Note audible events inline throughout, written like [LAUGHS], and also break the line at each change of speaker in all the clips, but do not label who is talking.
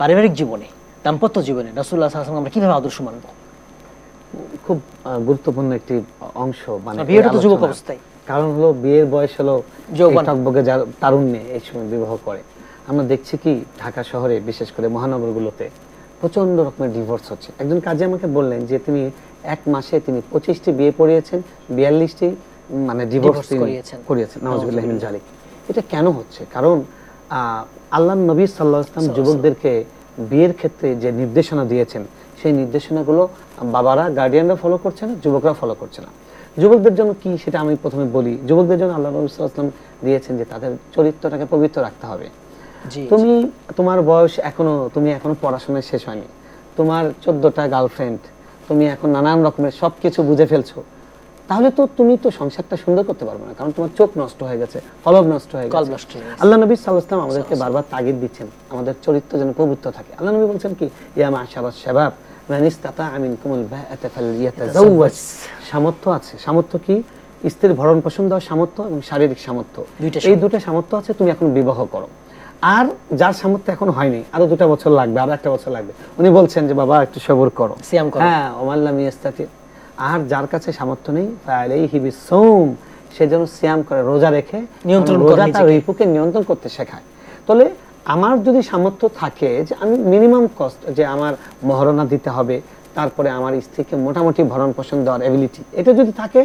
পারিবারিক জীবনে দাম্পত্য জীবনে রাসূলুল্লাহ সাল্লাল্লাহু আমরা কীভাবে আদর্শ মানব?
খুব গুরুত্বপূর্ণ একটি অংশ মানে
বিয়েটা তো যুবক অবস্থায়।
কারণ হলো বিয়ের বয়স হলো। এই তারুণ্যে এই সময় বিবাহ করে। আমরা দেখছি কি ঢাকা শহরে বিশেষ করে মহানগরগুলোতে প্রচণ্ড রকমের ডিভোর্স হচ্ছে। একজন কাজে আমাকে বললেন যে তিনি এক মাসে তিনি পঁচিশটি বিয়ে পড়িয়েছেন বিয়াল্লিশটি মানে ডিভোর্স
করিয়েছেন।
করিয়েছেন নওয়াজুবিল্লাহ জালিক এটা কেন হচ্ছে? কারণ আল্লাহ নবী সাল্লাহ ইসলাম যুবকদেরকে বিয়ের ক্ষেত্রে যে নির্দেশনা দিয়েছেন সেই নির্দেশনাগুলো বাবারা গার্ডিয়ানরা ফলো করছে না যুবকরা ফলো করছে না। যুবকদের জন্য কি সেটা আমি প্রথমে বলি। যুবকদের জন্য আল্লাহ নবী সাল্লাহ ইসলাম দিয়েছেন যে তাদের চরিত্রটাকে পবিত্র রাখতে হবে। তুমি তোমার বয়স এখনও তুমি এখনও পড়াশোনায় শেষ হয়নি। তোমার চোদ্দটা গার্লফ্রেন্ড তুমি এখন নানান রকমের সবকিছু বুঝে ফেলছো। তাহলে তো তুমি তো সংসারটা সুন্দর করতে পারবে না কারণ তোমার চোখ নষ্ট হয়ে গেছে নষ্ট হয়ে
কলব
গেছে।
নষ্ট হয়ে গেছে।
আল্লাহ নবী সাল্লাল্লাহু আমাদেরকে বারবার তাগিদ দিচ্ছেন আমাদের চরিত্র যেন পবিত্র থাকে। আল্লাহ নবী বলছেন কি ইয়া মাশারাস শাবাব মান ইসতাতা মিনকুমুল বাআতা ফালইয়াতাজাওয়াজ সামর্থ্য আছে। সামর্থ্য কি? স্ত্রীর ভরণ পোষণ দেওয়ার সামর্থ্য এবং শারীরিক সামর্থ্য।
দুইটা
এই দুটো সামর্থ্য আছে তুমি এখন বিবাহ করো। আর যার সামর্থ্য এখন হয়নি আরও দুটা বছর লাগবে আর একটা বছর লাগবে উনি বলছেন যে বাবা একটু সবর করো। হ্যাঁ ওমাল্লাম আর যার কাছে সামর্থ্য নেই ফালাইহি বিসৌম সে যেন সিয়াম করে রোজা রেখে
নিয়ন্ত্রণ
রোজা তার রিপুকে নিয়ন্ত্রণ করতে শেখায়। তাহলে আমার যদি সামর্থ্য থাকে যে আমি মিনিমাম কস্ট যে আমার মহারণা দিতে হবে তারপরে আমার স্ত্রীকে মোটামুটি ভরণ পোষণ দেওয়ার এবিলিটি এটা যদি থাকে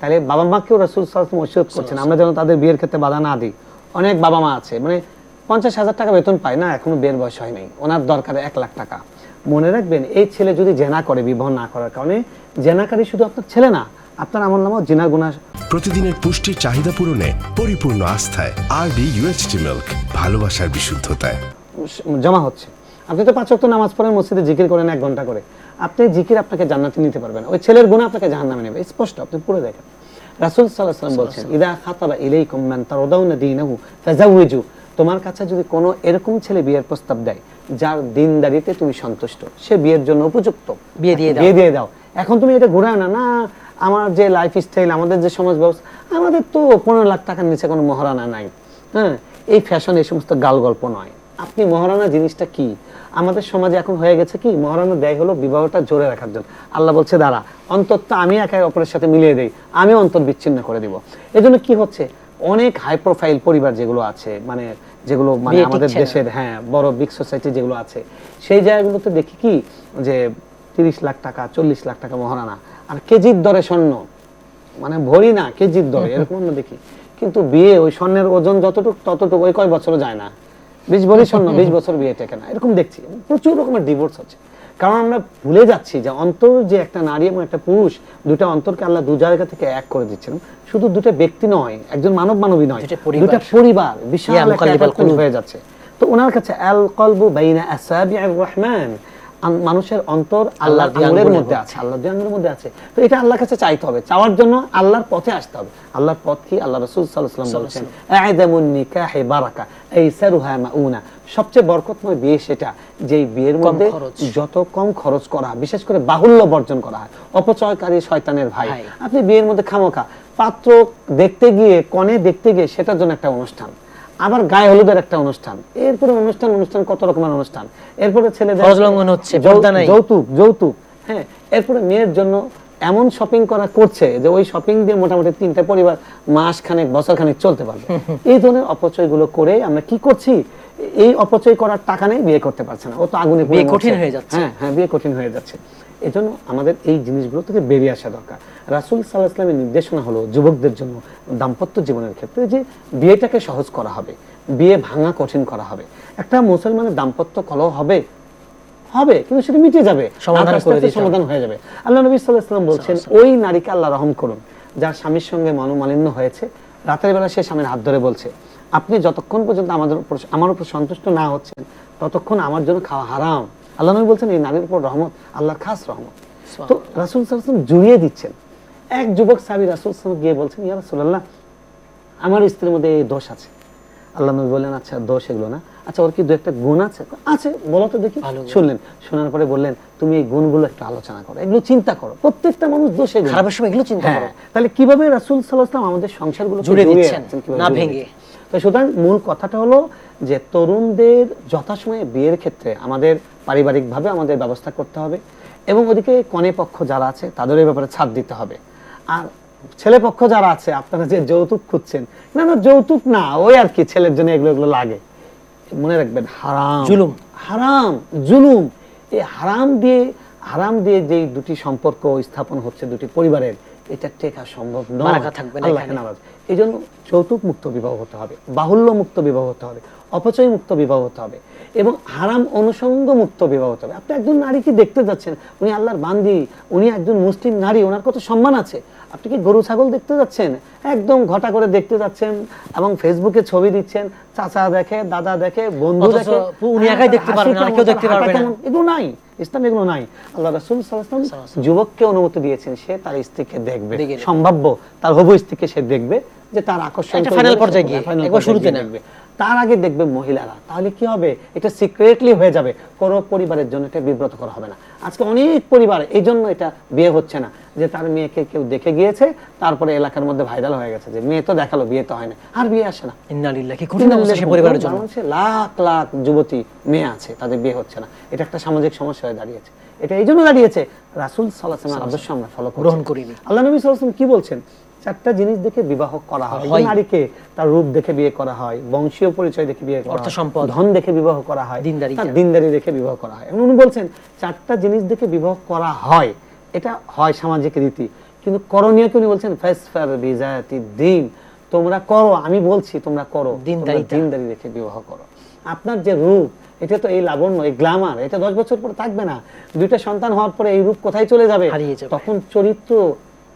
তাহলে বাবা মাকেও রাসুল সাল্লাম ওসিয়ত করছেন আমরা যেন তাদের বিয়ের ক্ষেত্রে বাধা না দিই। অনেক বাবা মা আছে মানে পঞ্চাশ হাজার টাকা বেতন পায় না এখনও বিয়ের বয়স হয় নাই ওনার দরকার এক লাখ টাকা। মনে রাখবেন এই ছেলে যদি জেনা করে বিবাহ না করার কারণে জেনাকারী শুধু আপনার ছেলে না আপনার আমার নামও জেনা গুণা
প্রতিদিনের পুষ্টির চাহিদা পূরণে পরিপূর্ণ আস্থায় আরবি ইউএসটি মিল্ক ভালোবাসার বিশুদ্ধতায়।
জমা হচ্ছে। আপনি তো পাঁচ ওয়াক্ত নামাজ পড়েন মসজিদে জিকির করেন এক ঘণ্টা করে। আপনি জিকির আপনাকে জান্নাতে নিতে পারবেন ওই ছেলের গুণ আপনাকে জাহান্নামে নেবে। স্পষ্ট আপনি পুরো দেখেন। রাসূল সাল্লাল্লাহু আলাইহি ওয়াসাল্লাম বলছেন ইদা খাতাবা ইলাইকুম মান তারদাউনা দীনাহু ফাজাউজু তোমার কাছে যদি কোনো এরকম ছেলে বিয়ের প্রস্তাব দেয় যার দিনদারিতে তুমি সন্তুষ্ট সে বিয়ের জন্য উপযুক্ত।
বিয়ে দিয়ে
বিয়ে দিয়ে দাও। এখন তুমি এটা ঘুরায় না না আমার যে লাইফ স্টাইল আমাদের যে সমাজ ব্যবস্থা আমাদের তো পনেরো লাখ টাকার নিচে কোনো মহারানা নাই। হ্যাঁ এই ফ্যাশন এই সমস্ত গাল গল্প নয়। আপনি মহারানা জিনিসটা কি? আমাদের সমাজে এখন হয়ে গেছে কি মহারানা দেয় হলো বিবাহটা জোরে রাখার জন্য। আল্লাহ বলছে দাঁড়া অন্তরটা আমি একে অপরের সাথে মিলিয়ে দেই আমি অন্তর বিচ্ছিন্ন করে দিব। এজন্য কি হচ্ছে? অনেক হাই প্রোফাইল পরিবার যেগুলো আছে মানে যেগুলো মানে আমাদের দেশের হ্যাঁ বড় বিগ সোসাইটি যেগুলো আছে সেই জায়গাগুলোতে দেখি কি যে তিরিশ লাখ টাকা চল্লিশ লাখ টাকা মহারানা আর কেজির দরে স্বর্ণ মানে ভরি না কেজির দরে এরকম আমরা দেখি। কিন্তু বিয়ে ওই স্বর্ণের ওজন যতটুকু ততটুকু ওই কয় বছরও যায় না। বিশ ভরি স্বর্ণ বিশ বছর বিয়ে টেকে না এরকম দেখছি। প্রচুর রকমের ডিভোর্স হচ্ছে। কারণ আমরা ভুলে যাচ্ছি যে অন্তর যে একটা নারী এবং একটা পুরুষ দুটা অন্তরকে আল্লাহ দু জায়গা থেকে এক করে দিচ্ছেন শুধু দুটো ব্যক্তি নয় একজন মানব মানবী নয়
দুটো পরিবার।
বিশাল। হয়ে যাচ্ছে তো ওনার কাছে আল কলবু বাইনা আসাবিআর রহমান মানুষের অন্তর আল্লাহর আঙুলের
আঙ্গুলের
মধ্যে আছে আল্লাহ দুই আঙ্গুলের মধ্যে আছে। তো এটা আল্লাহর কাছে চাইতে হবে চাওয়ার জন্য আল্লাহর পথে আসতে হবে। আল্লাহর পথ কি? আল্লাহ রাসূল সাল্লাল্লাহু আলাইহি ওয়াসাল্লাম বলছেন আ'যামুন নিকাহি বারাকা আইসারুহা মাউনা। সবচেয়ে বরকতময় বিয়ে সেটা যেই বিয়ের মধ্যে যত কম খরচ করা হয়, বিশেষ করে বাহুল্য বর্জন করা হয় অপচয়কারী শয়তানের ভাই।
ভাই।
আপনি বিয়ের মধ্যে খামোখা পাত্র দেখতে গিয়ে কনে দেখতে গিয়ে সেটার জন্য একটা অনুষ্ঠান। আবার গায়ে হলুদের একটা অনুষ্ঠান। এরপরে অনুষ্ঠান অনুষ্ঠান কত রকমের অনুষ্ঠান। এরপরে ছেলেদের
লঙ্ঘন হচ্ছে।
যৌতুক যৌতুক। হ্যাঁ এরপরে মেয়ের জন্য এমন শপিং করা করছে যে ওই শপিং দিয়ে মোটামুটি তিনটা পরিবার মাস খানেক বছর খানেক চলতে পারবে এই ধরনের অপচয়গুলো করে আমরা কি করছি? এই অপচয় করার টাকা নেই বিয়ে করতে পারছে না। ও তো আগুনে
বিয়ে কঠিন হয়ে যাচ্ছে।
হ্যাঁ হ্যাঁ বিয়ে কঠিন হয়ে যাচ্ছে। এই জন্য আমাদের এই জিনিসগুলো থেকে বেরিয়ে আসা দরকার। রাসুল সাল্লাহ ইসলামের নির্দেশনা হলো যুবকদের জন্য দাম্পত্য জীবনের ক্ষেত্রে যে বিয়েটাকে সহজ করা হবে বিয়ে ভাঙা কঠিন করা হবে। একটা মুসলমানের দাম্পত্য কলহ হবে হবে কিন্তু সেটা মিটে যাবে।
সমাধান
হয়ে যাবে। আল্লাহ নবী সাল্লাহ ইসলাম বলছেন ওই নারীকে আল্লাহ রহম করুন যার স্বামীর সঙ্গে মনোমালিন্য হয়েছে। রাতের বেলা সে স্বামীর হাত ধরে বলছে আপনি যতক্ষণ পর্যন্ত আমাদের উপর আমার উপর সন্তুষ্ট না হচ্ছেন ততক্ষণ আমার জন্য খাওয়া হারাম। আল্লাহ নবী বলছেন এই নারীর উপর রহমত আল্লাহ খাস রহমত। তো রাসুল সাল্লাম জুড়িয়ে দিচ্ছেন। এক যুবক সাবি রাসুল সাল্লাম গিয়ে বলছেন ইয়া রাসুল্লাহ আমার স্ত্রীর মধ্যে এই দোষ আছে। আল্লাহ নবী বললেন আচ্ছা দোষ এগুলো না। আচ্ছা ওর কি দু একটা গুণ আছে? আছে বলো তো দেখি। শুনলেন। শোনার পরে বললেন তুমি এই গুণগুলো একটু আলোচনা করো। এগুলো চিন্তা করো। প্রত্যেকটা মানুষ দোষে
খারাপের সময় এগুলো চিন্তা
হ্যাঁ।
করো।
তাহলে কীভাবে রাসূল সাল্লাল্লাহু আলাইহি আমাদের সংসারগুলো
জুড়ে দিচ্ছেন, না ভেঙে।
তো সুতরাং মূল কথাটা হলো যে তরুণদের যথাসময়ে বিয়ের ক্ষেত্রে আমাদের পারিবারিকভাবে আমাদের ব্যবস্থা করতে হবে এবং ওদিকে কনে পক্ষ যারা আছে তাদের এই ব্যাপারে ছাড় দিতে হবে। আর ছেলে পক্ষ যারা আছে আপনারা যে যৌতুক খুঁজছেন না না যৌতুক না ওই আর কি ছেলের জন্য এগুলো এগুলো লাগে। মনে রাখবেন হারাম।
জুলুম।
হারাম জুলুম। এই হারাম দিয়ে হারাম দিয়ে যেই দুটি সম্পর্ক স্থাপন হচ্ছে দুটি পরিবারের এটা টেকা সম্ভব নয়।
বারাকা থাকবে না এখানে।
নারাজ এই জন্য যৌতুক মুক্ত বিবাহ হতে হবে বাহুল্য মুক্ত বিবাহ হতে হবে অপচয় মুক্ত বিবাহ হতে হবে এবং হারাম অনুষঙ্গ মুক্ত বিবাহ হতে হবে। আপনি একজন নারীকে দেখতে যাচ্ছেন উনি আল্লাহর বান্দি উনি একজন মুসলিম নারী ওনার কত সম্মান আছে? আপনি কি গরু ছাগল দেখতে যাচ্ছেন? একদম ঘটা করে দেখতে যাচ্ছেন এবং ফেসবুকে ছবি দিচ্ছেন চাচা দেখে দাদা দেখে বন্ধু দেখে।
উনি একাই দেখতে পারবেন না, কেউ দেখতে পারবে না।
এগুলো নাই ইসলাম এগুলো নাই। আল্লাহ রাসূল সাল্লাল্লাহু আলাইহি ওয়াসাল্লাম যুবককে অনুমতি দিয়েছেন সে তার স্ত্রীকে দেখবে। সম্ভাব্য তার হবু স্ত্রীকে সে দেখবে যে তার আকর্ষণ
final
সে
পর্যায়ে গিয়ে, একবার শুরুতে
দেখবে। তার আগে দেখবে মহিলারা। তাহলে কি হবে? এটা সিক্রেটলি হয়ে যাবে। কোনো পরিবারের জন্য এটা বিব্রত করা হবে না। আজকে অনেক পরিবার এই জন্য এটা বিয়ে হচ্ছে না। যে তার মেয়েকে কেউ দেখে গিয়েছে তারপরে এলাকার মধ্যে ভাইরাল হয়ে গেছে যে মেয়ে তো দেখাল বিয়ে তো হয় না আর বিয়ে আসে না।
পরিবারের জন্য।
লাখ লাখ যুবতী মেয়ে আছে তাদের বিয়ে হচ্ছে না। এটা একটা সামাজিক সমস্যা হয়ে দাঁড়িয়েছে। এটা এই জন্য দাঁড়িয়েছে। রাসুল সাল্লাহামের আদর্শ আমরা ফলো
গ্রহণ করিনি।
আল্লাহ নবী সাল্লাম কি বলছেন? চারটা জিনিস দেখে বিবাহ করা হয়। নারীকে তার রূপ দেখে বিয়ে করা হয় বংশীয় পরিচয় দেখে বিয়ে করা হয়,
সম্পদ।
ধন দেখে বিবাহ করা হয় দিনদারি দেখে বিবাহ করা হয়। এবং উনি বলছেন চারটা জিনিস দেখে বিবাহ করা হয়। এটা হয় সামাজিক রীতি। কিন্তু করণীয় কি উনি বলছেন? ফেসফার বিজায়াতি দিন। তোমরা করো আমি বলছি তোমরা করো। তোমরা দিনদারি রেখে বিবাহ করো। আপনার যে রূপ এটা তো এই লাবণ্য এই গ্লামার এটা দশ বছর পরে থাকবে না। দুইটা সন্তান হওয়ার পরে এই রূপ কোথায় চলে যাবে? তখন চরিত্র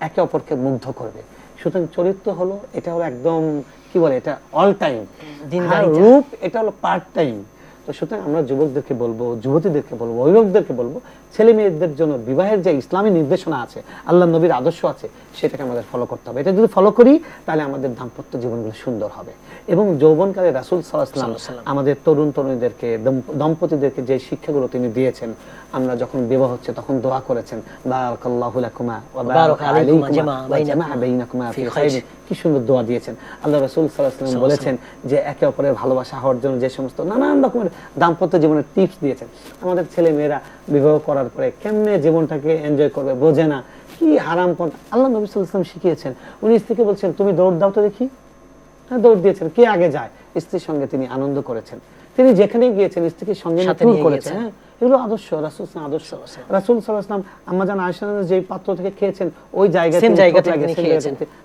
একে অপরকে মুগ্ধ করবে। সুতরাং চরিত্র হলো এটা হলো একদম কি বলে এটা অল টাইম। রূপ এটা হলো পার্ট টাইম তো সুতরাং আমরা যুবকদেরকে বলব যুবতীদেরকে বলব অভিভাবকদেরকে বলব ছেলে মেয়েদের জন্য বিবাহের যে ইসলামী নির্দেশনা আছে আল্লাহ নবীর আদর্শ আছে সেটাকে আমাদের ফলো করতে হবে। এটা যদি ফলো করি তাহলে আমাদের দাম্পত্য জীবনগুলো সুন্দর হবে। এবং যৌবনকালে রাসুল সাল্লাহাম আমাদের তরুণ তরুণীদেরকে দম্পতিদেরকে যে শিক্ষাগুলো তিনি দিয়েছেন আমরা যখন বিবাহ হচ্ছে তখন দোয়া করেছেন। কি সুন্দর দোয়া দিয়েছেন। আল্লাহ রাসূল ওয়াসাল্লাম বলেছেন যে একে অপরের ভালোবাসা হওয়ার জন্য যে সমস্ত নানান রকমের দাম্পত্য জীবনের টিপস দিয়েছেন। আমাদের ছেলে মেয়েরা বিবাহ করার পরে কেমনে জীবনটাকে এনজয় করবে বোঝে না। কি হারাম পথ আল্লাহ নবী সাল্লাম শিখিয়েছেন। উনি স্ত্রীকে বলছেন, তুমি দৌড় দাও তো দেখি। হ্যাঁ দৌড় দিয়েছেন। কে আগে যায়? স্ত্রীর সঙ্গে তিনি আনন্দ করেছেন। তিনি যেখানে গিয়েছেন স্ত্রীকে সঙ্গে ট্যুর করেছেন। হ্যাঁ এগুলো আদর্শ রাসুল আদর্শ রাসুল সাল্লাহাম আম্মাজান আয়সা যে পাত্র থেকে খেয়েছেন ওই।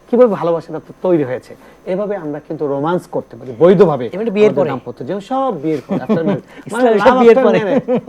কীভাবে ভালোবাসাটা তৈরি হয়েছে এভাবে আমরা কিন্তু রোমান্স করতে পারি বৈধভাবে
বিয়ের পরে।
দাম্পত্য জীবন সব বিয়ের পরে। [LAUGHS] মানে
বিয়ের পরে।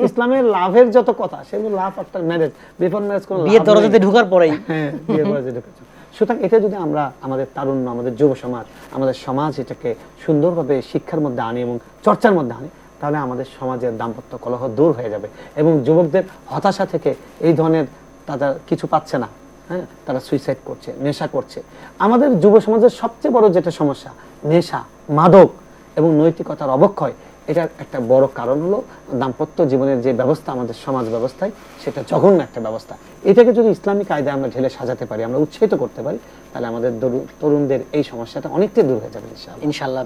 ইসলামের লাভের যত কথা সেগুলো love after marriage before marriage কোনো
বিয়ের দরজাতে। ঢোকার পরেই
হ্যাঁ বিয়ের পরে ঢুকেছে। সুতরাং এটা যদি আমরা আমাদের তারুণ্য, আমাদের যুব সমাজ, আমাদের সমাজ এটাকে সুন্দরভাবে শিক্ষার মধ্যে আনি এবং চর্চার মধ্যে আনি, তাহলে আমাদের সমাজের দাম্পত্য কলহ দূর হয়ে যাবে এবং যুবকদের হতাশা থেকে এই ধরনের তারা কিছু পাচ্ছে না হ্যাঁ? তারা সুইসাইড করছে, নেশা করছে। আমাদের যুব সমাজের সবচেয়ে বড় যেটা সমস্যা, নেশা, মাদক এবং নৈতিকতার অবক্ষয় এটার একটা বড় কারণ হলো দাম্পত্য জীবনের যে ব্যবস্থা, আমাদের সমাজ ব্যবস্থায়, সেটা জঘন্য একটা ব্যবস্থা। এটাকে যদি ইসলামিক আয়দায় আমরা ঢেলে সাজাতে পারি, আমরা উৎসাহিত করতে পারি, তাহলে আমাদের তরুণদের এই সমস্যাটা অনেকটাই দূর হয়ে যাবে, ইনশাআল্লাহ।
ইনশাআল্লাহ